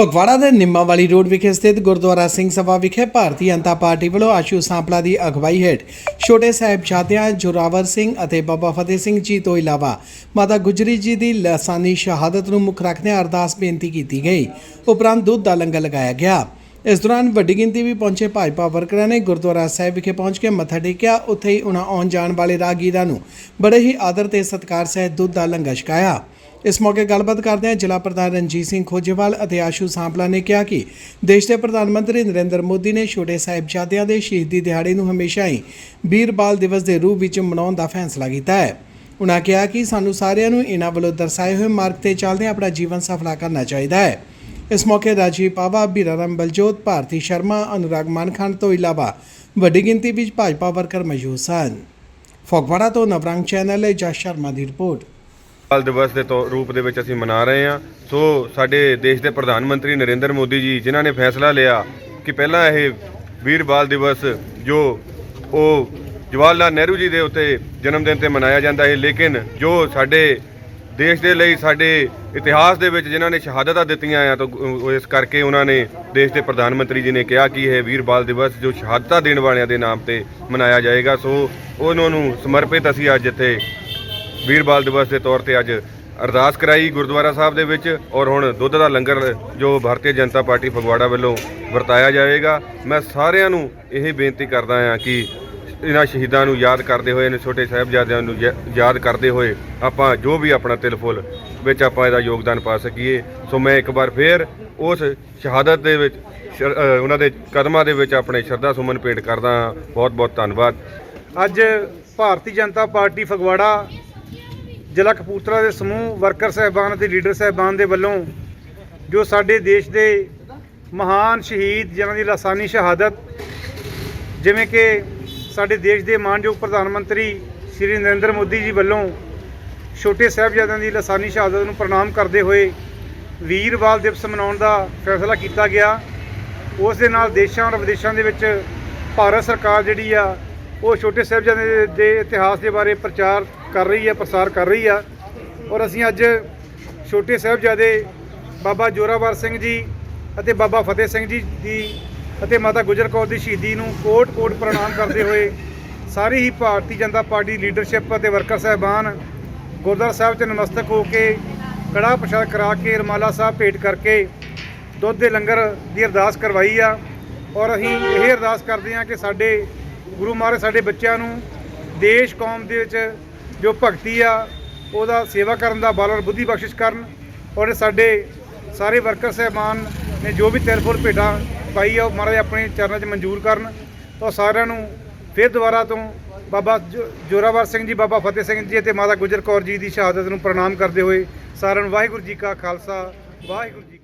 ਫਗਵਾੜਾ ਦੇ ਨਿੰਮਾਵਾਲੀ ਰੋਡ ਵਿਖੇ ਸਥਿਤ ਗੁਰਦੁਆਰਾ ਸਿੰਘ ਸਭਾ ਵਿਖੇ ਭਾਰਤੀ ਜਨਤਾ ਪਾਰਟੀ ਵੱਲੋਂ ਆਸ਼ੂ ਸਾਂਪਲਾ ਦੀ ਅਗਵਾਈ ਹੇਠ ਛੋਟੇ ਸਾਹਿਬਜ਼ਾਦਿਆਂ ਜੋਰਾਵਰ ਸਿੰਘ ਅਤੇ ਬਾਬਾ ਫਤਿਹ ਸਿੰਘ ਜੀ ਤੋਂ ਇਲਾਵਾ ਮਾਤਾ ਗੁਜਰੀ ਜੀ ਦੀ ਲਾਸਾਨੀ ਸ਼ਹਾਦਤ ਨੂੰ ਮੁੱਖ ਰੱਖਦਿਆਂ ਅਰਦਾਸ ਬੇਨਤੀ ਕੀਤੀ ਗਈ। ਉਪਰੰਤ ਦੁੱਧ ਦਾ ਲੰਗਰ ਲਗਾਇਆ ਗਿਆ। ਇਸ ਦੌਰਾਨ ਵੱਡੀ ਗਿਣਤੀ ਵੀ ਪਹੁੰਚੇ ਭਾਜਪਾ ਵਰਕਰਾਂ ਨੇ ਗੁਰਦੁਆਰਾ ਸਾਹਿਬ ਵਿਖੇ ਪਹੁੰਚ ਕੇ ਮੱਥਾ ਟੇਕਿਆ। ਉੱਥੇ ਹੀ ਉਹਨਾਂ ਆਉਣ ਜਾਣ ਵਾਲੇ ਰਾਹਗੀਰਾਂ ਨੂੰ ਬੜੇ ਹੀ ਆਦਰ ਤੇ ਸਤਿਕਾਰ ਸਹਿਤ ਦੁੱਧ ਦਾ ਲੰਗਰ ਛਕਾਇਆ। ਇਸ ਮੌਕੇ ਗੱਲਬਾਤ ਕਰਦਿਆਂ ਜ਼ਿਲ੍ਹਾ ਪ੍ਰਧਾਨ ਰਣਜੀਤ ਸਿੰਘ ਖੋਜੇਵਾਲ ਅਤੇ ਆਸ਼ੂ ਸਾਂਪਲਾ ਨੇ ਕਿਹਾ ਕਿ ਦੇਸ਼ ਦੇ ਪ੍ਰਧਾਨ ਮੰਤਰੀ ਨਰਿੰਦਰ ਮੋਦੀ ਨੇ ਛੋਟੇ ਸਾਹਿਬਜ਼ਾਦਿਆਂ ਦੇ ਸ਼ਹੀਦੀ ਦਿਹਾੜੇ ਨੂੰ ਹਮੇਸ਼ਾ ਹੀ ਵੀਰ ਬਾਲ ਦਿਵਸ ਦੇ ਰੂਪ ਵਿੱਚ ਮਨਾਉਣ ਦਾ ਫੈਸਲਾ ਕੀਤਾ ਹੈ। ਉਨ੍ਹਾਂ ਕਿਹਾ ਕਿ ਸਾਨੂੰ ਸਾਰਿਆਂ ਨੂੰ ਇਹਨਾਂ ਵੱਲੋਂ ਦਰਸਾਏ ਹੋਏ ਮਾਰਗ ਤੇ ਚੱਲਦਿਆਂ ਆਪਣਾ ਜੀਵਨ ਸਫਲਾ ਕਰਨਾ ਚਾਹੀਦਾ ਹੈ। ਇਸ ਮੌਕੇ ਰਾਜੀਵ ਪਾਵਾ ਬੀਰਾਰਾਮ ਬਲਜੋਤ, ਭਾਰਤੀ ਸ਼ਰਮਾ, ਅਨੁਰਾਗ ਮਾਨਖਾਨ ਤੋਂ ਇਲਾਵਾ ਵੱਡੀ ਗਿਣਤੀ ਵਿੱਚ ਭਾਜਪਾ ਵਰਕਰ ਮੌਜੂਦ ਸਨ। ਫਗਵਾੜਾ ਤੋਂ ਨਵਰੰਗ ਚੈਨਲ ਲਈ ਜਸ ਸ਼ਰਮਾ ਦੀ ਰਿਪੋਰਟ। ਬਾਲ ਦਿਵਸ ਦੇ ਤੌਰ- ਰੂਪ ਦੇ ਵਿੱਚ ਅਸੀਂ ਮਨਾ ਰਹੇ ਹਾਂ। ਸੋ ਸਾਡੇ ਦੇਸ਼ ਦੇ ਪ੍ਰਧਾਨ ਮੰਤਰੀ ਨਰਿੰਦਰ ਮੋਦੀ ਜੀ, ਜਿਨ੍ਹਾਂ ਨੇ ਫੈਸਲਾ ਲਿਆ ਕਿ ਪਹਿਲਾਂ ਇਹ ਵੀਰ ਬਾਲ ਦਿਵਸ ਜੋ ਉਹ ਜਵਾਹਰ ਲਾਲ ਨਹਿਰੂ ਜੀ ਦੇ ਉੱਤੇ ਜਨਮ ਦਿਨ ਤੇ ਮਨਾਇਆ ਜਾਂਦਾ ਹੈ ਲੇਕਿਨ ਜੋ ਸਾਡੇ ਦੇਸ਼ ਦੇ ਲਈ ਸਾਡੇ ਇਤਿਹਾਸ ਦੇ ਵਿੱਚ ਜਿਨ੍ਹਾਂ ਨੇ ਸ਼ਹਾਦਤਾਂ ਦਿੱਤੀਆਂ ਆ, ਤਾਂ ਇਸ ਕਰਕੇ ਉਹਨਾਂ ਨੇ ਦੇਸ਼ ਦੇ ਪ੍ਰਧਾਨ ਮੰਤਰੀ ਜੀ ਨੇ ਕਿਹਾ ਕਿ ਇਹ ਵੀਰ ਬਾਲ ਦਿਵਸ ਜੋ ਸ਼ਹਾਦਤਾਂ ਦੇਣ ਵਾਲਿਆਂ ਦੇ ਨਾਮ ਤੇ ਮਨਾਇਆ ਜਾਏਗਾ। ਸੋ ਉਹਨਾਂ ਨੂੰ ਸਮਰਪਿਤ ਅਸੀਂ ਅੱਜ ਇੱਥੇ ਵੀਰ ਬਾਲ ਦਿਵਸ ਦੇ ਤੌਰ ਤੇ ਅੱਜ ਅਰਦਾਸ ਕਰਾਈ ਗੁਰਦੁਆਰਾ ਸਾਹਿਬ ਦੇ ਵਿੱਚ ਔਰ ਹੁਣ ਦੁੱਧ ਦਾ ਲੰਗਰ ਜੋ ਭਾਰਤੀ ਜਨਤਾ ਪਾਰਟੀ ਫਗਵਾੜਾ ਵੱਲੋਂ ਵਰਤਾਇਆ ਜਾਵੇਗਾ। ਮੈਂ ਸਾਰਿਆਂ ਨੂੰ ਇਹ ਬੇਨਤੀ ਕਰਦਾ ਹਾਂ ਕਿ ਇਹਨਾਂ ਸ਼ਹੀਦਾਂ ਨੂੰ ਯਾਦ ਕਰਦੇ ਹੋਏ, ਇਹਨਾਂ ਛੋਟੇ ਸਾਹਿਬਜ਼ਾਦਿਆਂ ਨੂੰ ਯਾ- ਯਾਦ ਕਰਦੇ ਹੋਏ ਆਪਾਂ ਜੋ ਵੀ ਆਪਣਾ ਤਿਲ ਫੁੱਲ ਵਿੱਚ ਆਪਾਂ ਇਹਦਾ ਯੋਗਦਾਨ ਪਾ ਸਕੀਏ। ਸੋ ਮੈਂ ਇੱਕ ਵਾਰ ਫੇਰ ਉਸ ਸ਼ਹਾਦਤ ਦੇ ਵਿੱਚ ਸ਼ਰ- ਉਹਨਾਂ ਦੇ ਕਦਮਾਂ ਦੇ ਵਿੱਚ ਆਪਣੇ ਸ਼ਰਧਾ ਸੁਮਨ ਭੇਟ ਕਰਦਾ ਹਾਂ। ਬਹੁਤ ਬਹੁਤ ਧੰਨਵਾਦ। ਅੱਜ ਭਾਰਤੀ ਜਨਤਾ ਪਾਰਟੀ ਫਗਵਾੜਾ ਜ਼ਿਲ੍ਹਾ ਕਪੂਰਥਲਾ ਦੇ ਸਮੂਹ ਵਰਕਰ ਸਹਿਬਾਨ ਅਤੇ ਲੀਡਰ ਸਹਿਬਾਨ ਦੇ ਵੱਲੋਂ ਜੋ ਸਾਡੇ ਦੇਸ਼ ਦੇ ਮਹਾਨ ਸ਼ਹੀਦ, ਜਿਨ੍ਹਾਂ ਦੀ ਲਾਸਾਨੀ ਸ਼ਹਾਦਤ, ਜਿਵੇਂ ਕਿ ਸਾਡੇ ਦੇਸ਼ ਦੇ ਮਾਨਯੋਗ ਪ੍ਰਧਾਨ ਮੰਤਰੀ ਸ਼੍ਰੀ ਨਰਿੰਦਰ ਮੋਦੀ ਜੀ ਵੱਲੋਂ ਛੋਟੇ ਸਾਹਿਬਜ਼ਾਦਿਆਂ ਦੀ ਲਾਸਾਨੀ ਸ਼ਹਾਦਤ ਨੂੰ ਪ੍ਰਣਾਮ ਕਰਦੇ ਹੋਏ ਵੀਰ ਬਾਲ ਦਿਵਸ ਮਨਾਉਣ ਦਾ ਫੈਸਲਾ ਕੀਤਾ ਗਿਆ। ਉਸ ਦੇ ਨਾਲ ਦੇਸ਼ਾਂ ਔਰ ਵਿਦੇਸ਼ਾਂ ਦੇ ਵਿੱਚ ਭਾਰਤ ਸਰਕਾਰ ਜਿਹੜੀ ਆ ਉਹ ਛੋਟੇ ਸਾਹਿਬਜ਼ਾਦੇ ਦੇ- ਇਤਿਹਾਸ ਦੇ ਬਾਰੇ ਪ੍ਰਚਾਰ ਕਰ ਰਹੀ ਹੈ, ਪ੍ਰਸਾਰ ਕਰ ਰਹੀ ਆ। ਔਰ ਅਸੀਂ ਅੱਜ ਛੋਟੇ ਸਾਹਿਬਜ਼ਾਦੇ ਬਾਬਾ ਜੋਰਾਵਰ ਸਿੰਘ ਜੀ ਅਤੇ ਬਾਬਾ ਫਤਿਹ ਸਿੰਘ ਜੀ ਦੀ ਅਤੇ ਮਾਤਾ ਗੁਜਰ ਕੌਰ ਦੀ ਸ਼ਹੀਦੀ ਨੂੰ ਕੋਟ-ਕੋਟ ਪ੍ਰਣਾਮ ਕਰਦੇ ਹੋਏ ਸਾਰੀ ਹੀ ਭਾਰਤੀ ਜਨਤਾ ਪਾਰਟੀ ਲੀਡਰਸ਼ਿਪ ਅਤੇ ਵਰਕਰ ਸਹਿਬਾਨ ਗੁਰਦੁਆਰਾ ਸਾਹਿਬ 'ਚ ਨਮਸਤਕ ਹੋ ਕੇ ਕੜਾ ਪ੍ਰਸ਼ਾਦ ਕਰਾ ਕੇ ਰਮਾਲਾ ਸਾਹਿਬ ਭੇਟ ਕਰਕੇ ਦੁੱਧ ਦੇ ਲੰਗਰ ਦੀ ਅਰਦਾਸ ਕਰਵਾਈ ਆ। ਔਰ ਅਸੀਂ ਇਹ ਅਰਦਾਸ ਕਰਦੇ ਹਾਂ ਕਿ ਸਾਡੇ ਗੁਰੂ ਮਹਾਰਾਜ ਸਾਡੇ ਬੱਚਿਆਂ ਨੂੰ ਦੇਸ਼, ਕੌਮ ਦੇ ਵਿੱਚ ਜੋ ਭਗਤੀ ਆ, ਉਹਦਾ ਸੇਵਾ ਕਰਨ ਦਾ ਬਲ ਔਰ ਬੁੱਧੀ ਬਖਸ਼ਿਸ਼ ਕਰਨ ਔਰ ਸਾਡੇ ਸਾਰੇ ਵਰਕਰ ਸਹਿਬਾਨ ਨੇ ਜੋ ਵੀ ਤਿਲ ਫੁੱਲ ਭੇਟਾਂ ਪਾਈ ਆ, ਉਹ ਮਹਾਰਾਜ ਆਪਣੇ ਚਰਨਾਂ 'ਚ ਮਨਜ਼ੂਰ ਕਰਨ ਤਾਂ ਸਾਰਿਆਂ ਨੂੰ ਫਿਰ ਦੁਬਾਰਾ ਤੋਂ ਬਾਬਾ ਜੋ- ਜੋਰਾਵਰ ਸਿੰਘ ਜੀ, ਬਾਬਾ ਫਤਿਹ ਸਿੰਘ ਜੀ ਅਤੇ ਮਾਤਾ ਗੁਜਰ ਕੌਰ ਜੀ ਦੀ ਸ਼ਹਾਦਤ ਨੂੰ ਪ੍ਰਣਾਮ ਕਰਦੇ ਹੋਏ ਸਾਰਿਆਂ ਨੂੰ ਵਾਹਿਗੁਰੂ ਜੀ ਕਾ ਖਾਲਸਾ, ਵਾਹਿਗੁਰੂ ਜੀ